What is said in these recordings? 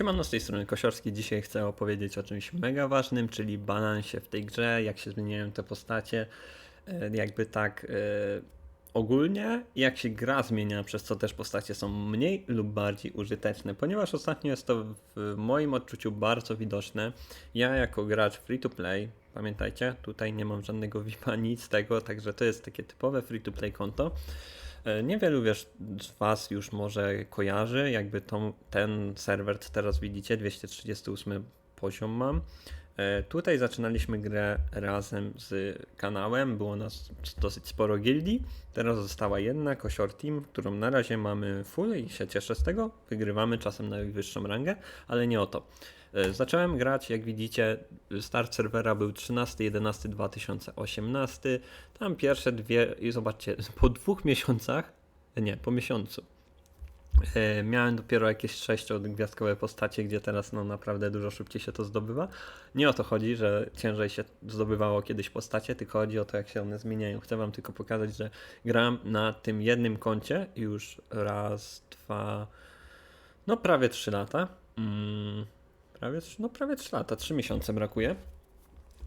Siemano, z tej strony Kosiorski. Dzisiaj chcę opowiedzieć o czymś mega ważnym, czyli balansie w tej grze, jak się zmieniają te postacie, e, jakby tak e, ogólnie, jak się gra zmienia, przez co też postacie są mniej lub bardziej użyteczne, ponieważ ostatnio jest to w moim odczuciu bardzo widoczne. Ja jako gracz free to play, pamiętajcie, tutaj nie mam żadnego VIPa, nic tego, także to jest takie typowe free to play konto. E, Niewielu wiesz, z Was już może kojarzy, jakby tą, ten serwer, teraz widzicie, 238 poziom mam. E, Tutaj zaczynaliśmy grę razem z kanałem, było nas dosyć sporo gildii. Teraz została jedna, Kosior Team, którą na razie mamy full i się cieszę z tego. Wygrywamy czasem na wyższą rangę, ale nie o to. E, Zacząłem grać, jak widzicie, start serwera był 13-11-2018. Tam pierwsze dwie, i zobaczcie, po dwóch miesiącach, nie, po miesiącu, miałem dopiero jakieś sześciogwiazdkowe postacie, gdzie teraz no naprawdę dużo szybciej się to zdobywa. Nie o to chodzi, że ciężej się zdobywało kiedyś postacie, tylko chodzi o to, jak się one zmieniają. Chcę wam tylko pokazać, że gram na tym jednym koncie już raz, dwa, no prawie trzy lata. Mm, prawie, no prawie trzy lata, trzy miesiące brakuje.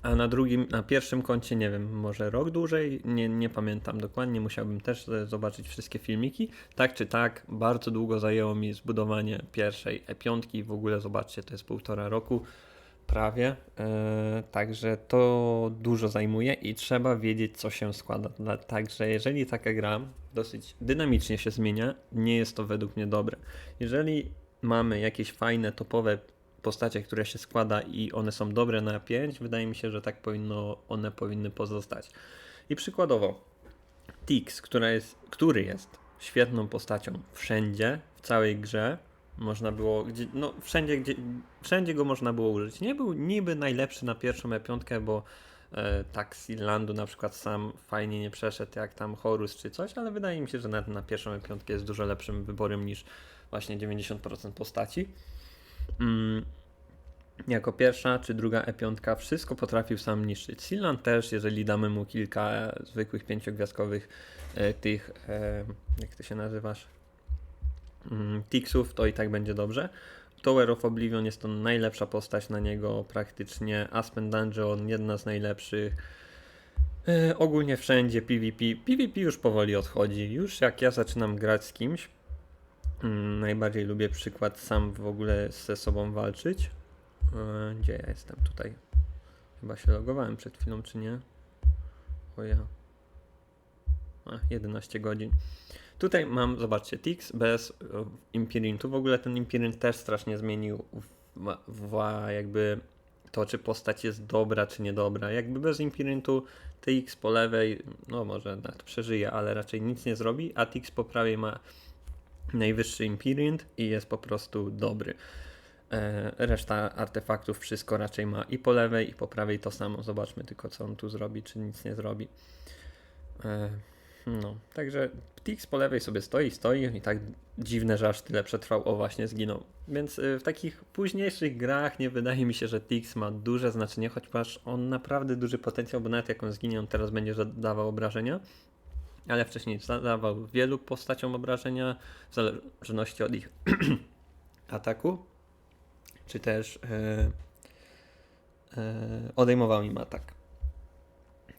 A na drugim, na pierwszym koncie, nie wiem, może rok dłużej, nie, nie pamiętam dokładnie, musiałbym też e, zobaczyć wszystkie filmiki. Tak czy tak, bardzo długo zajęło mi zbudowanie pierwszej E5, w ogóle zobaczcie, to jest półtora roku, prawie, e, także to dużo zajmuje i trzeba wiedzieć, co się składa. Także jeżeli taka gra dosyć dynamicznie się zmienia, nie jest to według mnie dobre. Jeżeli mamy jakieś fajne, topowe postacie, które się składa i one są dobre na 5, wydaje mi się, że tak powinno, one powinny pozostać. I przykładowo, Tix, która jest, który jest świetną postacią wszędzie, w całej grze, można było, gdzie, no wszędzie, gdzie, wszędzie go można było użyć. Nie był niby najlepszy na pierwszą E5, bo e, tak z Irlandu na przykład sam fajnie nie przeszedł jak tam Horus czy coś, ale wydaje mi się, że na, na pierwszą E5 jest dużo lepszym wyborem niż właśnie 90% postaci. Mm, jako pierwsza czy druga E5 wszystko potrafił sam niszczyć. Silnan też, jeżeli damy mu kilka e, zwykłych pięciogwiazdkowych e, tych, e, jak ty się nazywasz, mm, Tixów, to i tak będzie dobrze. Tower of Oblivion jest to najlepsza postać na niego praktycznie. Aspen Dungeon, jedna z najlepszych. Ogólnie wszędzie PvP. PvP już powoli odchodzi. Już jak ja zaczynam grać z kimś, najbardziej lubię przykład sam w ogóle ze sobą walczyć. E, Gdzie ja jestem tutaj? Chyba się logowałem przed chwilą, czy nie? O ja. A, 11 godzin. Tutaj mam, zobaczcie, Tix bez e, Impirintu. W ogóle ten Impirint też strasznie zmienił w, w, jakby to, czy postać jest dobra, czy niedobra. Jakby bez Impirintu Tix po lewej, no może nawet przeżyje, ale raczej nic nie zrobi, a Tix po prawej ma najwyższy Impirint i jest po prostu dobry. E, Reszta artefaktów wszystko raczej ma i po lewej, i po prawej to samo. Zobaczmy tylko, co on tu zrobi, czy nic nie zrobi. E, No, także Tix po lewej sobie stoi, stoi i tak dziwne, że aż tyle przetrwał, o właśnie zginął. Więc y, w takich późniejszych grach nie wydaje mi się, że Tix ma duże znaczenie, chociaż on naprawdę duży potencjał, bo nawet jak on zginie, on teraz będzie zadawał obrażenia. Ale wcześniej zadawał wielu postaciom obrażenia, w zależności od ich ataku, czy też e, e, odejmował im atak.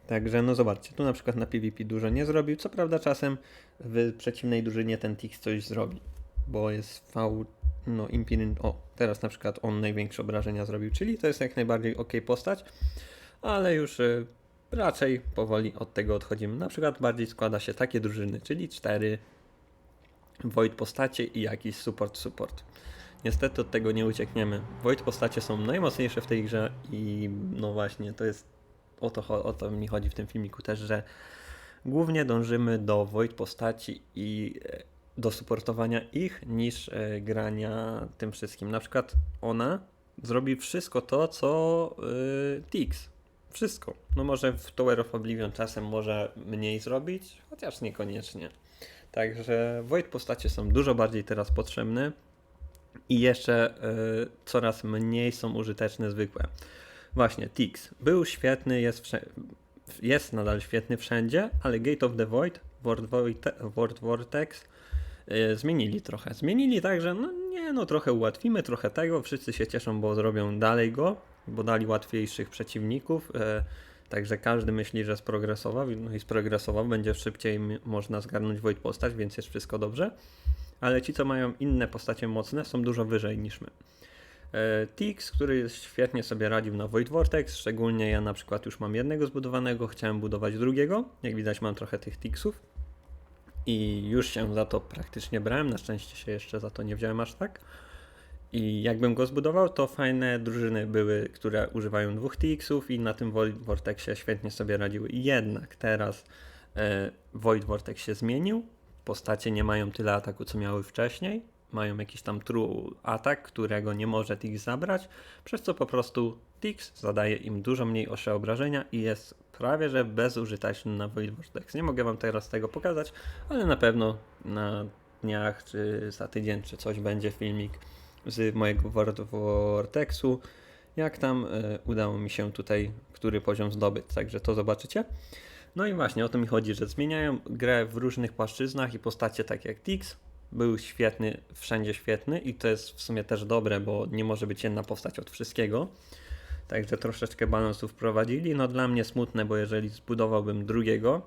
Także no zobaczcie, tu na przykład na PvP dużo nie zrobił, co prawda czasem w przeciwnej drużynie ten Tix coś zrobi, bo jest V, no Impirint, o teraz na przykład on największe obrażenia zrobił, czyli to jest jak najbardziej ok postać, ale już y, raczej powoli od tego odchodzimy. Na przykład bardziej składa się takie drużyny, czyli cztery Void postacie i jakiś support support. Niestety od tego nie uciekniemy. Void postacie są najmocniejsze w tej grze i no właśnie, to jest o to, o to mi chodzi w tym filmiku też, że głównie dążymy do Void postaci i e, do supportowania ich niż e, grania tym wszystkim. Na przykład ona zrobi wszystko to, co y, Tix. Wszystko. No może w Tower of Oblivion czasem może mniej zrobić, chociaż niekoniecznie. Także Void postacie są dużo bardziej teraz potrzebne i jeszcze y, coraz mniej są użyteczne zwykłe. Właśnie, Tix był świetny, jest, jest nadal świetny wszędzie, ale Gate of the Void, World, Void, World Vortex y, zmienili trochę. Zmienili tak, że no, nie, no trochę ułatwimy, trochę tego, wszyscy się cieszą, bo zrobią dalej go, bo dali łatwiejszych przeciwników, e, także każdy myśli, że sprogresował, no i sprogresował, będzie szybciej można zgarnąć Void postać, więc jest wszystko dobrze, ale ci, co mają inne postacie mocne, są dużo wyżej niż my. E, Tix, który świetnie sobie radził na Void Vortex, szczególnie ja na przykład już mam jednego zbudowanego, chciałem budować drugiego, jak widać mam trochę tych Tixów i już się za to praktycznie brałem, na szczęście się jeszcze za to nie wziąłem aż tak. I jakbym go zbudował, to fajne drużyny były, które używają dwóch TX-ów i na tym Vortexie świetnie sobie radziły. Jednak teraz e, Void Vortex się zmienił, postacie nie mają tyle ataku, co miały wcześniej, mają jakiś tam true atak, którego nie może Tix zabrać, przez co po prostu Tix zadaje im dużo mniej ostre obrażenia i jest prawie że bezużyteczny na Void Vortex. Nie mogę wam teraz tego pokazać, ale na pewno na dniach, czy za tydzień, czy coś będzie filmik z mojego Vortexu, jak tam e, udało mi się tutaj który poziom zdobyć, także to zobaczycie. No i właśnie o to mi chodzi, że zmieniają grę w różnych płaszczyznach i postacie tak jak Tix był świetny, wszędzie świetny i to jest w sumie też dobre, bo nie może być jedna postać od wszystkiego. Także troszeczkę balansu wprowadzili. No dla mnie smutne, bo jeżeli zbudowałbym drugiego,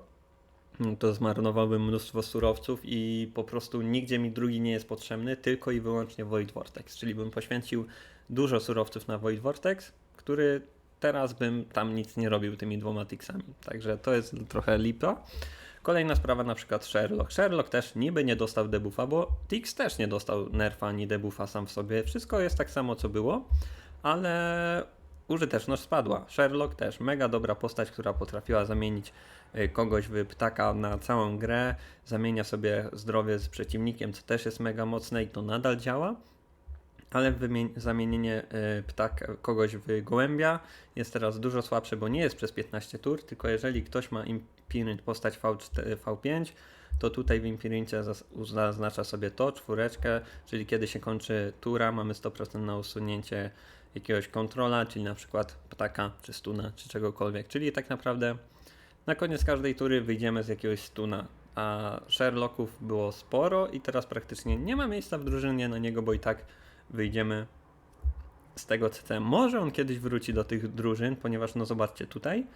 to zmarnowałbym mnóstwo surowców i po prostu nigdzie mi drugi nie jest potrzebny, tylko i wyłącznie Void Vortex. Czyli bym poświęcił dużo surowców na Void Vortex, który teraz bym tam nic nie robił tymi dwoma Tixami. Także to jest trochę lipa. Kolejna sprawa, na przykład Sherlock. Sherlock też niby nie dostał debuffa, bo Tix też nie dostał nerfa ani debuffa sam w sobie. Wszystko jest tak samo, co było, ale użyteczność spadła. Sherlock też mega dobra postać, która potrafiła zamienić y, kogoś w ptaka na całą grę, zamienia sobie zdrowie z przeciwnikiem, co też jest mega mocne i to nadal działa. Ale zamienienie y, ptak, kogoś w gołębia jest teraz dużo słabsze, bo nie jest przez 15 tur, tylko jeżeli ktoś ma Impirint postać V4, V5, to tutaj w zas- zaznacza sobie to, czwóreczkę, czyli kiedy się kończy tura, mamy 100% na usunięcie jakiegoś kontrola, czyli na przykład ptaka, czy stuna, czy czegokolwiek. Czyli tak naprawdę na koniec każdej tury wyjdziemy z jakiegoś stuna. A Sherlocków było sporo i teraz praktycznie nie ma miejsca w drużynie na niego, bo i tak wyjdziemy z tego CC. Może on kiedyś wróci do tych drużyn, ponieważ no zobaczcie tutaj,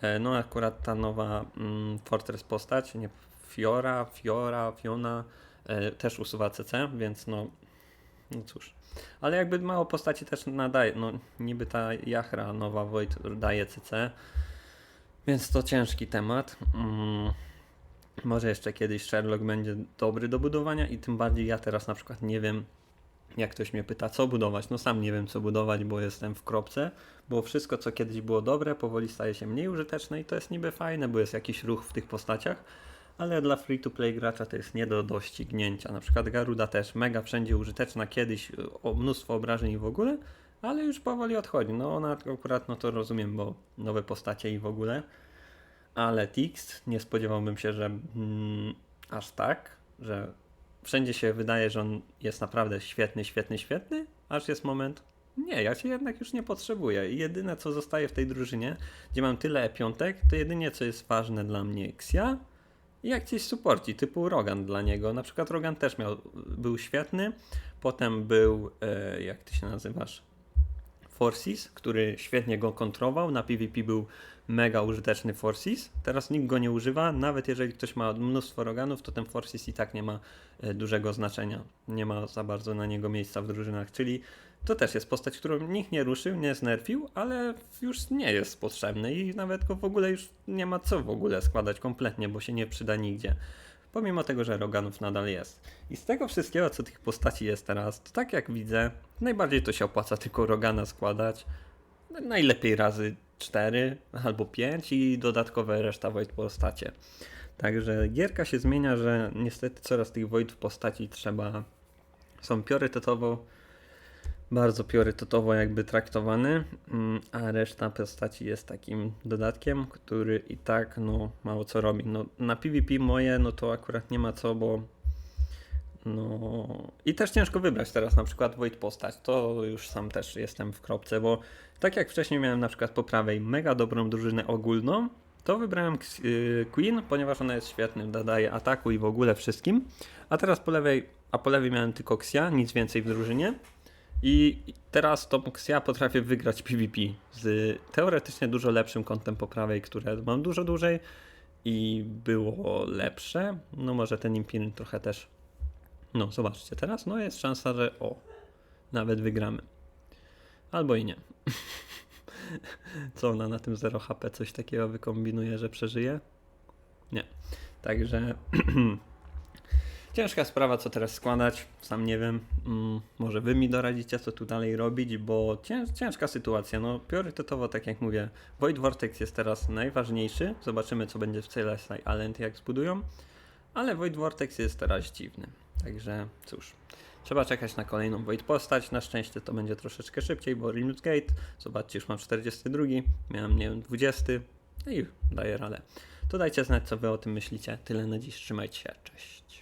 e, no akurat ta nowa mm, Fortress postać, nie Fiora, Fiora, Fiona e, też usuwa CC, więc no, no cóż. Ale jakby mało postaci też nadaje, no niby ta Jachra nowa Void daje CC, więc to ciężki temat. Mm. Może jeszcze kiedyś Sherlock będzie dobry do budowania i tym bardziej ja teraz na przykład nie wiem, jak ktoś mnie pyta, co budować. No sam nie wiem, co budować, bo jestem w kropce, bo wszystko, co kiedyś było dobre, powoli staje się mniej użyteczne i to jest niby fajne, bo jest jakiś ruch w tych postaciach, ale dla free-to-play gracza to jest nie do doścignięcia. Na przykład Garuda też mega wszędzie użyteczna kiedyś, y, o mnóstwo obrażeń i w ogóle, ale już powoli odchodzi. No ona akurat, no to rozumiem, bo nowe postacie i w ogóle. Ale Tix, nie spodziewałbym się, że mm, aż tak, że wszędzie się wydaje, że on jest naprawdę świetny, świetny, świetny, aż jest moment, nie, ja cię jednak już nie potrzebuję. I jedyne co zostaje w tej drużynie, gdzie mam tyle piątek, to jedynie co jest ważne dla mnie Xia i jakieś supporci typu Rogan dla niego. Na przykład Rogan też miał, był świetny, potem był, e, jak ty się nazywasz? Forces, który świetnie go kontrował. Na PvP był mega użyteczny Forces. Teraz nikt go nie używa. Nawet jeżeli ktoś ma mnóstwo Roganów, to ten Forces i tak nie ma e, dużego znaczenia. Nie ma za bardzo na niego miejsca w drużynach. Czyli to też jest postać, którą nikt nie ruszył, nie znerfił, ale już nie jest potrzebny i nawet go w ogóle już nie ma co w ogóle składać kompletnie, bo się nie przyda nigdzie. Pomimo tego, że Roganów nadal jest. I z tego wszystkiego, co tych postaci jest teraz, to tak jak widzę, najbardziej to się opłaca tylko Rogana składać. Najlepiej razy 4 albo 5 i dodatkowe reszta Void postacie. Także gierka się zmienia, że niestety coraz tych Void postaci trzeba. są priorytetowo, bardzo priorytetowo jakby traktowany, mm, a reszta postaci jest takim dodatkiem, który i tak no mało co robi. No, na PvP moje, no to akurat nie ma co, bo no i też ciężko wybrać teraz na przykład Void postać. To już sam też jestem w kropce, bo tak jak wcześniej miałem na przykład po prawej mega dobrą drużynę ogólną, to wybrałem y, Queen, ponieważ ona jest świetnym, dodaje ataku i w ogóle wszystkim. A teraz po lewej a po lewej miałem tylko Xia, nic więcej w drużynie. I teraz tą Xia potrafię wygrać PvP z teoretycznie dużo lepszym kątem po prawej, które mam dużo dłużej i było lepsze. No może ten Impirin trochę też. No zobaczcie, teraz no jest szansa, że o, nawet wygramy. Albo i nie. Co ona na tym 0 HP coś takiego wykombinuje, że przeżyje? Nie. Także ciężka sprawa, co teraz składać. Sam nie wiem. Mm, może wy mi doradzicie, co tu dalej robić, bo cięż, ciężka sytuacja. No, priorytetowo, tak jak mówię, Void Vortex jest teraz najważniejszy. Zobaczymy, co będzie w CLSI Island, jak zbudują. Ale Void Vortex jest teraz dziwny. Także cóż. Trzeba czekać na kolejną Void postać. Na szczęście to będzie troszeczkę szybciej, bo Rimut Gate, zobaczcie, już mam 42, miałem, nie wiem, 20 no i daję radę. To dajcie znać, co wy o tym myślicie. Tyle na dziś, trzymajcie się, cześć.